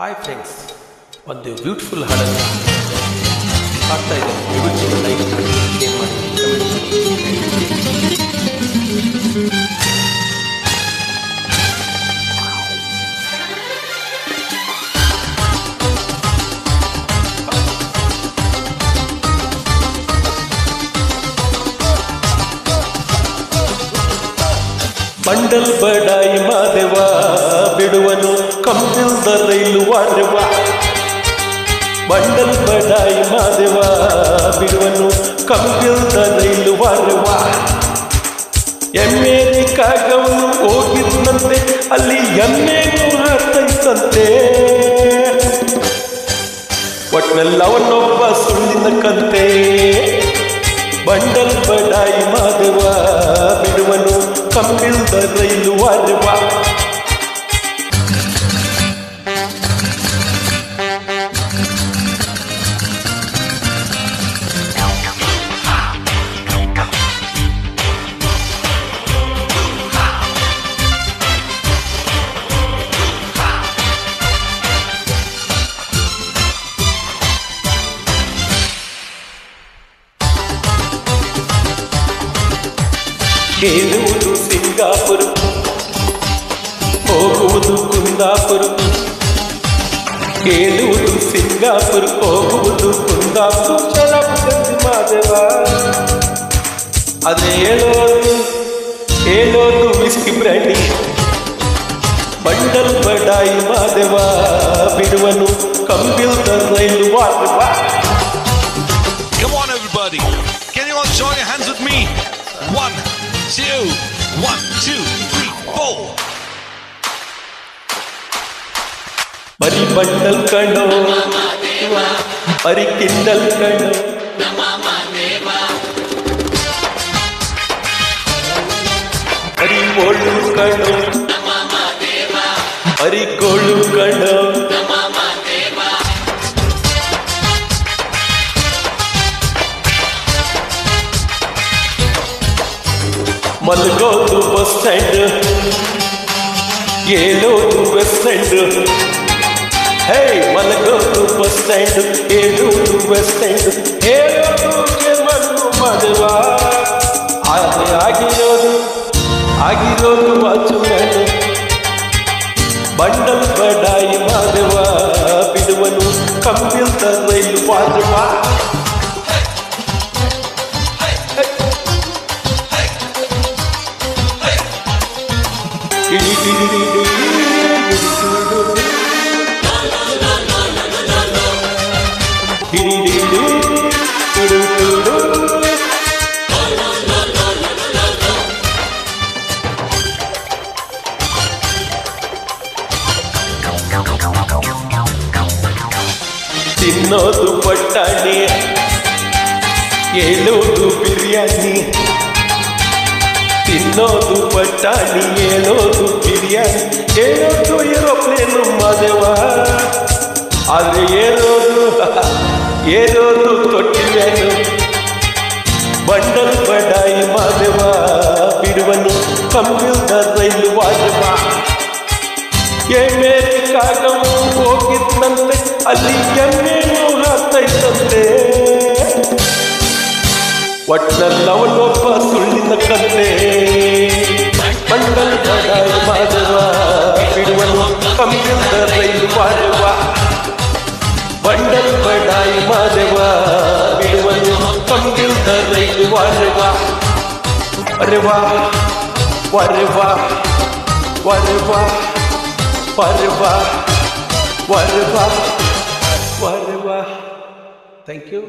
Hi friends ಒಂದು beautiful ಹಾಡನ್ನು ಹಾಡ್ತಾ ಇದ್ದೇನೆ. ದಯವಿಟ್ಟು ಲೈಕ್ ಶೇರ್ ಮಾಡಿ ಬಂಡಲ್ ಬಡಾಯಿ ಮಾದೇವ, ಬಿಡುವನು ರೈಲು ವಾರೆವ. ಬಂಡಲ್ ಬಡಾಯಿ ಮಾದೇವ. ಬಿಡುವನು ಕಂಪಿಲ್ದ ರೈಲು ವಾರೆವ. ಎಮ್ಮೆರಿಕಾಗವನು ಹೋಗಿದ್ದಂತೆ ಅಲ್ಲಿ ಎಮ್ಮೆಗೂ ಹಾತೈತಂತೆ. ಒಟ್ನಲ್ಲಿ ಅವನೊಬ್ಬ ಸುಳ್ಳಿನ ಕಂತೆ. ಬಂಡಲ್ ಬಡಾಯಿ ಮಾದೇವ. ಬಿಡುವನು ಕಂಬಿಲ್ದ ರೈಲು ವಾರೆವ. ಕೇಳುವುದು ಸಿಂಗಾಪುರ ಹೋಗುವುದು ಕುಂದಾಪುರ ಕೇಳುವುದು ಸಿಂಗಾಪುರ ಹೋಗುವುದು ಕುಂದಾಪುರ ಶರಬ್ಗಂಜ್ ಮಾದೇವ ಅದೇ ಹೇಳೋದು ಹೇಳೋದು ವಿಸ್ಕಿ ಬ್ರ್ಯಾಂಡಿ ಬಂಡಲ್ ಬಡಾಯಿ ಮಾದೇವ ಬಿಡುವನು ಕಂಬಿಲ್ದ ರೈಲು ವಾದವ One, two, three, four. பரிபட்டல் கண்டோ. பறிக்கின்றல் கண்டோ. பறிபோழும் கண்டோ. பறிக்கோழும் கண்டோ. ಕಣೋ ಬರಿ ಗೋಳು ಕಣೋ ಮಲ್ಗೋದು ಬಸ್ ಸ್ಟ್ಯಾಂಡ್ ಏಳೋದು ಬಸ್ ಸ್ಟ್ಯಾಂಡ್ ಹೇ ಮಲಗೋದು ಬಸ್ ಸ್ಟ್ಯಾಂಡ್ ಏಳೋದು ಬಸ್ ಸ್ಟ್ಯಾಂಡ್ ಹೇಳೋದು ಮಣ್ಣು ಮದುವ ಆದ್ರೆ ಆಗಿರೋದು ಆಗಿರೋದು ವಾಚುಮ್ಯಾನ್ ಬಂಡಲ್ ಬಡಾಯಿ ಮಾದವ ಬಿಡುವನು ಕಂಬಿಲ್ದ ರೈಲು ವಾದವ ತಿನ್ನೋದು ಪಟ್ಟಾಣಿ ಹೇಳೋದು ಬಿರಿಯಾನಿ ತಿನ್ನೋದು ಪಟ್ಟಾಣಿ ಹೇಳೋದು ಬಿರಿಯಾನಿ ಹೇಳೋದು ಏರೋಪ್ಲೇನು ಮಾದೇವ. ಆದ್ರೆ ಏರೋದು ಏರೋದು ತೊಟ್ಟಿಲೇನು ಬಂಡಲ್ ಬಡಾಯಿ ಮಾದೇವ, ಬಿಡುವನು ಕಂಪ್ಯೂಟರ್ ರೈಲು ವಾದವ. ಎಮ್ಮೆರಿಕಾಗವು ಹೋಗಿದ್ದಂತೆ ಅಲ್ಲಿ ಎಮ್ಮೆನೂ ಅವನೊಬ್ಬ ಒಟ್ನಲ್ಲವನೊಬ್ಬ पूर्ण करते. मंगल बधाई माजवा व्हिडिओ कम्प्युटर रैल वाढवा बंडल बडाई माजवा व्हिडिओ कम्प्युटर रैल वाढवा अरे वा परवा परवा वा परवा परवा थँक्यू